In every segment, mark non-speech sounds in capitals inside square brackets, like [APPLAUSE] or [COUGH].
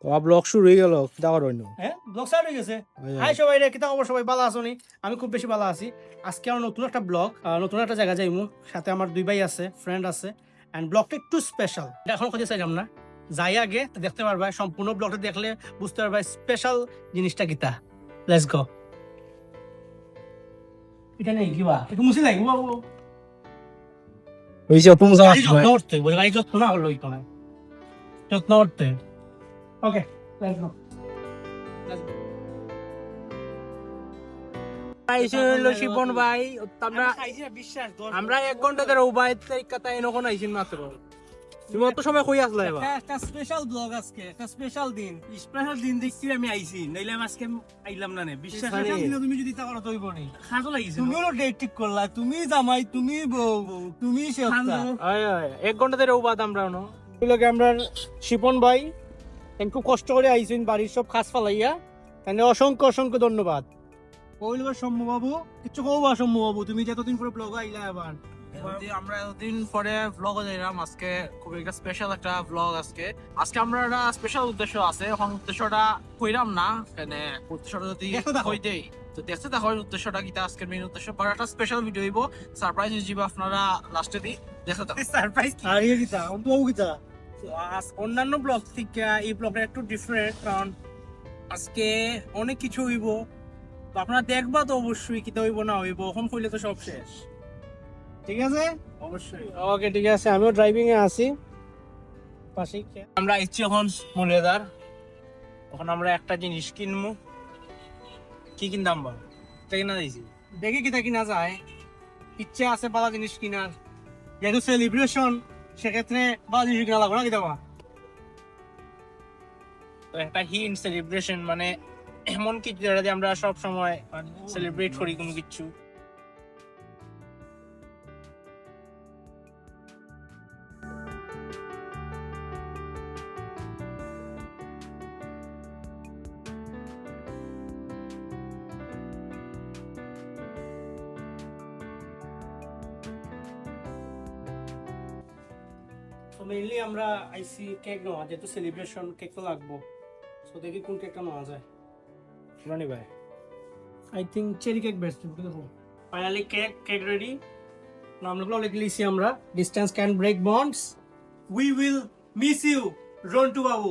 তো ব্লগ শুরু হয়ে গেল দেওয়ার অন্য হ্যাঁ ব্লগ স্টার্ট হয়ে গেছে। হাই সবাই রে কিতা খবর? সবাই ভালো আছো আমি খুব বেশি ভালো আছি। আজকে আমার নতুন একটা ব্লগ নতুন একটা জায়গা যাইমু। সাথে আমার দুই ভাই আছে ফ্রেন্ড আছে। এন্ড ব্লগটা একটু স্পেশাল এটা এখন খুঁজে চাইলাম না। যাই আগে দেখতে পারবা সম্পূর্ণ ব্লগটা দেখলে বুঝতে পারবা স্পেশাল জিনিসটা কিতা। লেটস গো এটা নেই কিবা একটু মুছি লাগবে বাবু হয়েছে তুমি যত্ন করতে বলে গাড়ি যত্ন না হলো ওইখানে যত্ন করতে। ওকে লেটস গো শিপন ভাই আমরা বিশ্বাস আমরা এক ঘণ্টা ধরে উবাই কথা এনখন আইছিল মাত্র। তুমি অত সময় কই আসলা এবার? একটা স্পেশাল ব্লগ আজকে একটা স্পেশাল দিন। স্পেশাল দিন দেখছি আমি আইছি নাইলে আজকে আইলাম না নে। বিশ্বাস দিনে তুমি যদি তা করো তৈব নি। খাজো লাগিছে। তুমি হলো ডেট ঠিক করলা তুমি জামাই তুমি বউ তুমি শেফটা আয় আয় এক ঘণ্টা ধরে উবাদ আমরা ন। এগুলোকে আমরা শিপন ভাই খুব কষ্ট করে আইছেন বাড়ির সব খাস ফালাইয়া। তাহলে অসংখ্য অসংখ্য ধন্যবাদ। কইলবার সম্ভব বাবু কিছু কওবা সম্ভব বাবু তুমি যতদিন পরে ব্লগ আইলা আবার আমরা এতদিন পরে ব্লগ যাইলাম আজকে খুব একটা স্পেশাল একটা ব্লগ আজকে। আজকে আমরা একটা স্পেশাল উদ্দেশ্য আছে এখন উদ্দেশ্যটা কইরাম না মানে উদ্দেশ্যটা যদি দেখতে থাকো। কই দেই তো দেখতে দেখো এই উদ্দেশ্যটা কিটা আজকের মেইন উদ্দেশ্য। পরে একটা স্পেশাল ভিডিও হইব সারপ্রাইজ দিব আপনারা লাস্টে দি দেখতে সারপ্রাইজ আর ইয়ে কিতা অন্ত বাবু তো? আজ অন্যান্য ব্লগ থেকে এই ব্লগটা একটু ডিফারেন্ট কারণ আজকে অনেক কিছু হইব। তো আপনারা দেখবা তো অবশ্যই কিতা হইব না হইব এখন কইলে তো সব শেষ। ঠিক আছে? অবশ্যই। ওকে ঠিক আছে আমিও ড্রাইভিং এ আছি। পাশেই খে- আমরা ইচ্ছি এখন মুলেদার এখন আমরা একটা জিনিস কিনবো। কি কিনতাম বা এটা কিনা দিয়েছি। দেখি কিতা কিনা যায়। ইচ্ছে আছে বালা জিনিস কিনার। যেহেতু সেলিব্রেশন সেক্ষেত্রে বাজি কিনা লাগবে না তোমার? একটা হিন সেলিব্রেশন মানে এমন কিছু যেটা আমরা সব সময় সেলিব্রেট করি কোনো কিছু। তো মেইনলি আমরা আইসি কেক নেওয়া যেহেতু সেলিব্রেশন কেক তো লাগবো। সো দেখি কোন কেকটা নেওয়া যায়। রানি ভাই I think cherry cake best দেখো। ফাইনালি কেক কেক রেডি নামগুলো লিখে লিখছি আমরা। Distance can break bonds we will miss you Rontu babu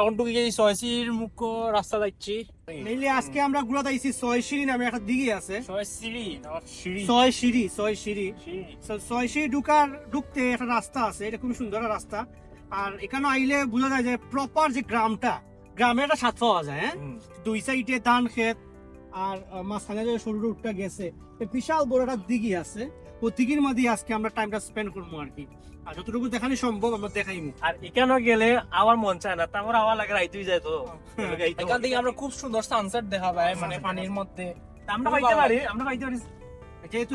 এখন টুকি গেছি ছয়শির মুখ্য রাস্তা যাচ্ছি। মেইনলি আজকে আমরা ঘুরাতে আইছি ছয় নামে একটা দিঘি আছে। ঢুকার ঢুকতে একটা রাস্তা আছে এটা খুব সুন্দর রাস্তা। আর এখানে আইলে বোঝা যায় যে প্রপার যে গ্রামটা গ্রামের একটা স্বাদ পাওয়া যায় হ্যাঁ? দুই সাইডে ধান ক্ষেত আর মাঝখানে যে সরু রোডটা গেছে। বিশাল বড় একটা দিঘি আছে। ও দিঘির মধ্যে আজকে আমরা টাইমটা স্পেন্ড করব আর কি। আর যতটুকু দেখানো সম্ভব আমরা দেখাইমু আর এখানে গেলে আমার মন চায় না তারপর আমার লাগে রাইতেই যায় তো। [LAUGHS] এখান থেকে আমরা খুব সুন্দর সানসেট দেখা যায় মানে পানির মধ্যে। আমরা পাইতে পারি আমরা পাইতে পারি। যেহেতু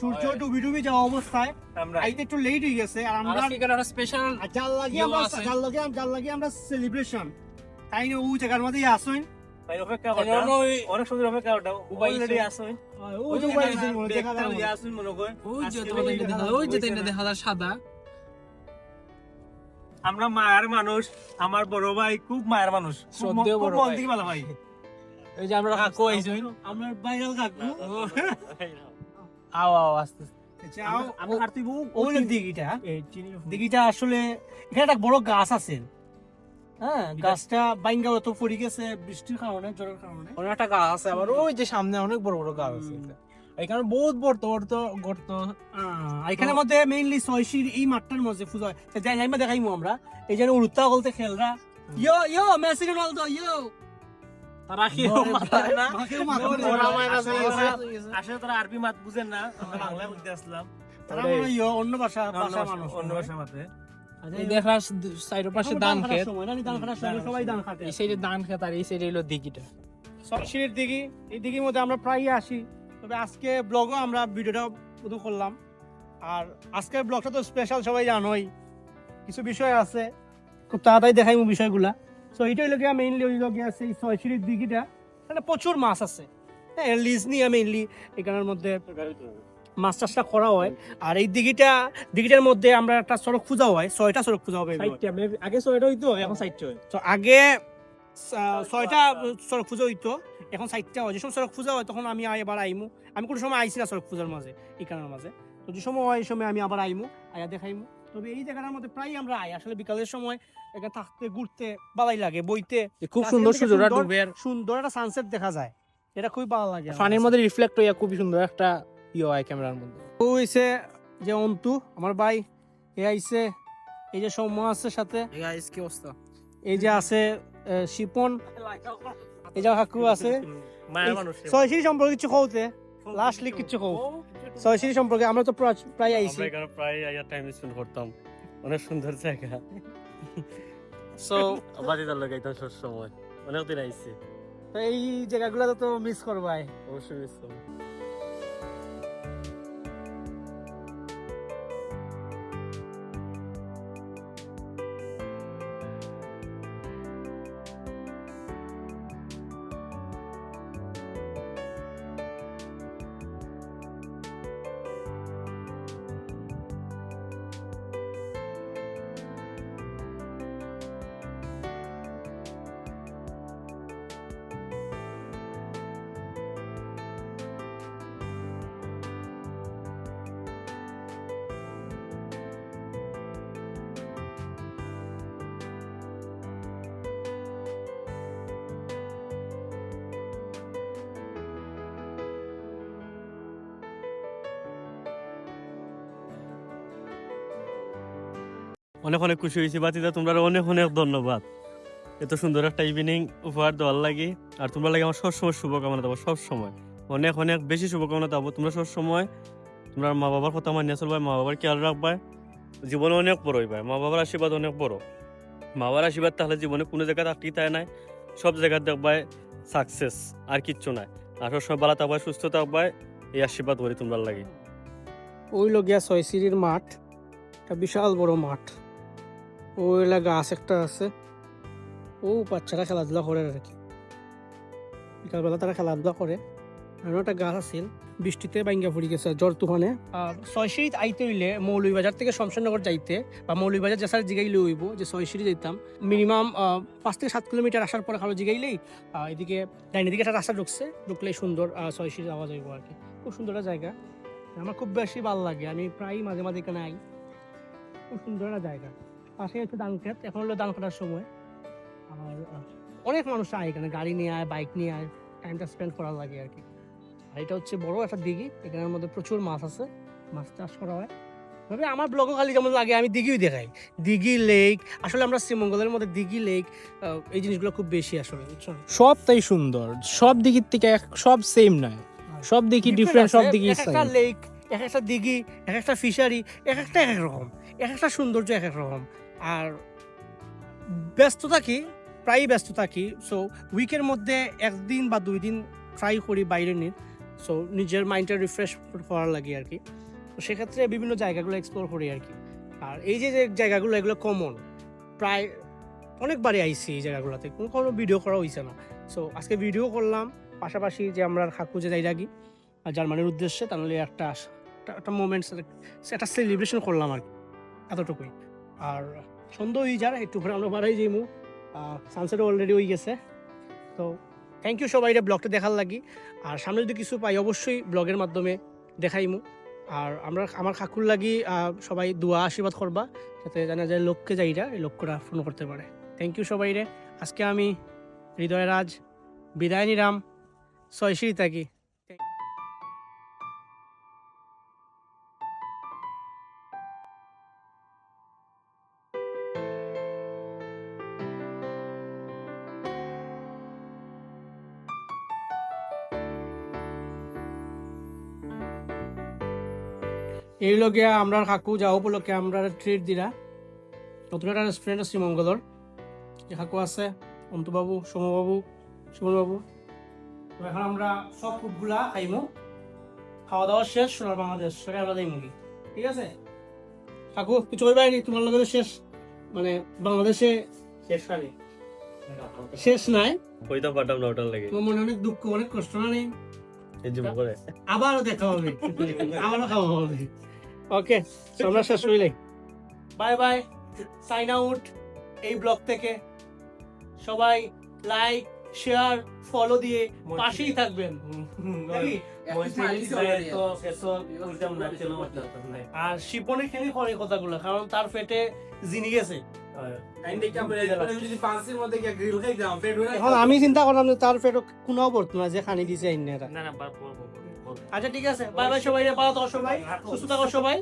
সূর্য- ডুবি ডুবি যাওয়া অবস্থায় আইতে একটু লেট হয়ে গেছে আর আমরা এখানে স্পেশাল সেলিব্রেশন তাই ওই জায়গার মধ্যেই আসুন। তাই অপেক্ষা করতে অনেক সুন্দর অপেক্ষা করতে অলরেডি আছে। ওই যে ওই দেখা দেখা যায় আসুন মনে করে ওই যে তোমাদের দেখা দেখা- ওই যে ওই দেখা যায় সাদা। আমরা মায়ের মানুষ আমার বড় ভাই খুব মায়ের মানুষ। খুব শ্রদ্ধেয় বড় ভাই। থেকে ভালো ভাই। এই যে আমরা কাকু আইছি আমরা ভাইরাল কাকু। আও আও আস্তে দিঘিটা? দিঘিটা আসলে এখানে একটা বড় গাছ আছে। হ্যাঁ গাছটা বাইঙ্গা তো পড়ে গেছে বৃষ্টির কারণে জ্বরের কারণে। অনেক একটা গাছ আছে আবার ওই যে সামনে অনেক বড় বড় গাছ আছে এখানে বহুত বড় গর্ত গর্ত। আহ, এখানের মধ্যে মেইনলি ছয়শির এই মাঠটার মধ্যে পুজো হয়। যাই যাই দেখাইমু আমরা। এই যে উড়ুত্তা বলতে খেলরা। ইয়ো ইয়ো মেসি রোনালদো ইয়ো। তারা কি মারে না। ওরা মাইনাস গেছে। আসলে তারা আরবি মাত বুঝেন না। আমরা বাংলায় বুঝতে আসলাম। তারা ইয়ো অন্য ভাষা ভাষা মানুষ। অন্য ভাষা মাতে এই পাশে ধান সবাই ধান কাটে এই সাইডে ধান ক্ষেত আর এই সাইডে হলো দিঘিটা। সরাসরির দিঘি এই দিঘির মধ্যে আমরা প্রায়ই আসি। তবে আজকে ব্লগও আমরা ভিডিওটা করলাম। আর আজকের ব্লগটা তো স্পেশাল সবাই জানোই। কিছু বিষয় আছে খুব তাড়াতাড়ি দেখাই বিষয়গুলা। সো মেইনলি ছয়শিরির দিঘিটা। এখানে প্রচুর মাছ আছে। হ্যাঁ লিজ নিয়ে মেইনলি এখানের মধ্যে মাছ চাষটা করা হয়। আর এই দিঘিটা দিঘিটার মধ্যে আমরা একটা সড়ক পূজা হয় ছয়টা সড়ক পূজা হবে আগে ছয়টা হইতো এখন সাইডটা হয়। তো আগে ছয়টা সড়ক পুজো হইতো এখন চারটা হয়। যে সময় সড়ক পূজা হয় তখন আমি এবার আইমু। আমি কোনো সময় আইছি না সড়ক পূজার মাঝে এই ইকানের মাঝে। তো যে সময় হয় এই সময় আমি আবার আইমু আয়া দেখাইমু। তবে এই জায়গাটার মধ্যে প্রায় আমরা আই। আসলে বিকালের সময় এখানে থাকতে ঘুরতে ভালোই লাগে বইতে। খুব সুন্দর সুন্দর- সুন্দর একটা সানসেট দেখা যায়। এটা খুবই ভালো লাগে পানির মধ্যে রিফ্লেক্ট হইয়া খুবই সুন্দর একটা হয় ক্যামেরার মধ্যে। ও হইছে যে অন্তু আমার ভাই এ আইছে এই যে সৌম্য আছে সাথে। কি অবস্থা? এই যে আছে শিপন এই যে কাকু আছে। সম্পর্কে কিছু কৌতে লাস্টলি কিছু কৌ ছয়শিরি সম্পর্কে আমরা তো প্রায় আইছি। প্রায় আইয়া টাইম স্পেন্ড করতাম। অনেক সুন্দর জায়গা। সো [LAUGHS] বাড়িতে লাগাইতাম সব সময় অনেক দিন আইছি। তো এই জায়গাগুলো তো মিস করবাই। অবশ্যই মিস করব। অনেক অনেক খুশি হয়েছি বাতিদা তোমরা অনেক অনেক ধন্যবাদ। এত সুন্দর একটা ইভিনিং উপহার দেওয়ার লাগে। আর তোমরা লাগে আমার সবসময় শুভকামনা দেবো, সবসময়। অনেক অনেক বেশি শুভকামনা দেবো তোমরা সবসময়। তোমরা মা বাবার কথা মানিয়ে চলবে মা বাবার খেয়াল রাখবে জীবনে অনেক বড় হইবে মা বাবার আশীর্বাদ অনেক বড়। মা বাবার আশীর্বাদ তাহলে জীবনে কোনো জায়গায় আটকি তাই নাই। সব জায়গায় দেখবাই সাকসেস আর কিচ্ছু নাই। আর সবসময় ভালো থাকবাই, সুস্থ থাকবাই, এই আশীর্বাদ করি তোমরা লাগে। ওই লগিয়া ছয়শিরির মাঠ, একটা বিশাল বড় মাঠ। ওই লাগা গাছ একটা আছে। ও বাচ্চারা খেলাধুলা করে আর কি বিকালবেলা তারা খেলাধুলা করে। আর একটা গাছ আছিল বৃষ্টিতে বাইঙ্গা পড়ে গেছে, জ্বর তুফানে। ছয়শিরিত আইতে হইলে মৌলভীবাজার থেকে শমশেরনগর যাইতে বা মৌলভীবাজার যেসার জিগাইলে হইব, যে ছয়শিরি যাইতাম, মিনিমাম পাঁচ থেকে সাত কিলোমিটার আসার পরে কারও জিগাইলেই এদিকে ডাইনের দিকে একটা রাস্তা ঢুকছে, ঢুকলেই সুন্দর ছয়শিরি যাওয়া যাইব আর কি। খুব সুন্দর জায়গা। আমার খুব বেশি ভালো লাগে, আমি প্রায় মাঝে মাঝে এখানে আই। খুব সুন্দর একটা জায়গা। পাশে হচ্ছে ধান ক্ষেত এখন হলো ধান কাটার সময়। আর অনেক মানুষ আয় এখানে গাড়ি নিয়ে আয় বাইক নিয়ে আয় টাইমটা স্পেন্ড করা লাগে আর কি। আর এটা হচ্ছে বড় একটা দিঘি এখানের মধ্যে প্রচুর মাছ আছে মাছ চাষ করা হয়। তবে আমার ব্লগও খালি যেমন লাগে আমি দিঘিও দেখাই। দিঘি লেক আসলে আমরা শ্রীমঙ্গলের মধ্যে দিঘি লেক এই জিনিসগুলো খুব বেশি আসলে সব তাই সুন্দর সব দিকের থেকে এক- সব সেম নয়। সব দিকে ডিফারেন্ট সব এক একটা লেক এক একটা দিঘি এক একটা ফিশারি এক একটা এক এক রকম এক একটা সৌন্দর্য এক এক রকম। আর ব্যস্ত থাকি প্রায়ই ব্যস্ত থাকি সো উইকের মধ্যে একদিন বা দুই দিন ট্রাই করি বাইরে নিয়ে। সো নিজের মাইন্ডটা রিফ্রেশ করার লাগে আর কি। তো সেক্ষেত্রে বিভিন্ন জায়গাগুলো এক্সপ্লোর করি আর কি। আর এই যে জায়গাগুলো, এগুলো কমন প্রায় অনেকবারই আইছি এই জায়গাগুলোতে। কোনো কোনো ভিডিও করা হয়েছে না। সো আজকে ভিডিও করলাম। পাশাপাশি যে আমরা খাকু যে যাই রাখি জার্মানির উদ্দেশ্যে, তাহলে একটা- একটা মোমেন্টস একটা সেলিব্রেশন করলাম আর কি। এতটুকুই। আর সন্ধ্যা হয়ে যার, একটু ঘরে আমরা বাড়াই যাইমু সানসেট অলরেডি হয়ে গেছে। তো থ্যাংক ইউ সবাই এটা ব্লগটা দেখার লাগি। আর সামনে যদি কিছু পাই, অবশ্যই ব্লগের মাধ্যমে দেখাইমু। আর আমরা, আমার কাকুর লাগি সবাই দোয়া আশীর্বাদ করবা, যাতে জানা যায় লোককে যাইরা এই লক্ষ্যটা ফোন করতে পারে। থ্যাংক ইউ সবাই রে আজকে আমি হৃদয় রাজ বিদায় নিরাম ছয়শিরি থাকি। এই লগে আমরা কাকু যাও উপলক্ষে আমরা ট্রিট দিলা নতুন একটা রেস্টুরেন্ট আছে শ্রীমঙ্গলর যে কাকু আছে অন্তুবাবু সোমবাবু সুমনবাবু। তো এখন আমরা সব ফুডগুলা খাইমু। খাওয়া দাওয়া শেষ সোনার বাংলাদেশ সবাই আমরা যাইমু ঠিক আছে? কাকু কিছু কইবাই নি তোমার লগে শেষ। মানে বাংলাদেশে শেষ খালি। শেষ নাই। কইতা পাঠাম না ওটার লাগে। তোমার মনে অনেক দুঃখ অনেক কষ্ট না নেই? এই যে করে আবারও দেখা হবে। আবারও খাওয়া হবে। ওকে আমরা শেষ হইলে বাই বাই সাইন আউট এই ব্লগ থেকে। সবাই লাইক শেয়ার ফলো দিয়ে পাশেই থাকবেন। আর শিপনের খেলে করে কথাগুলো কারণ তার পেটে জিনি গেছে। আমি চিন্তা করলাম যে তার পেটে কোনো পড়তো না যে খানি দিছে না না আচ্ছা ঠিক আছে। বাই বাই সবাই ভালো থাকো সবাই সুস্থ থাকো সবাই।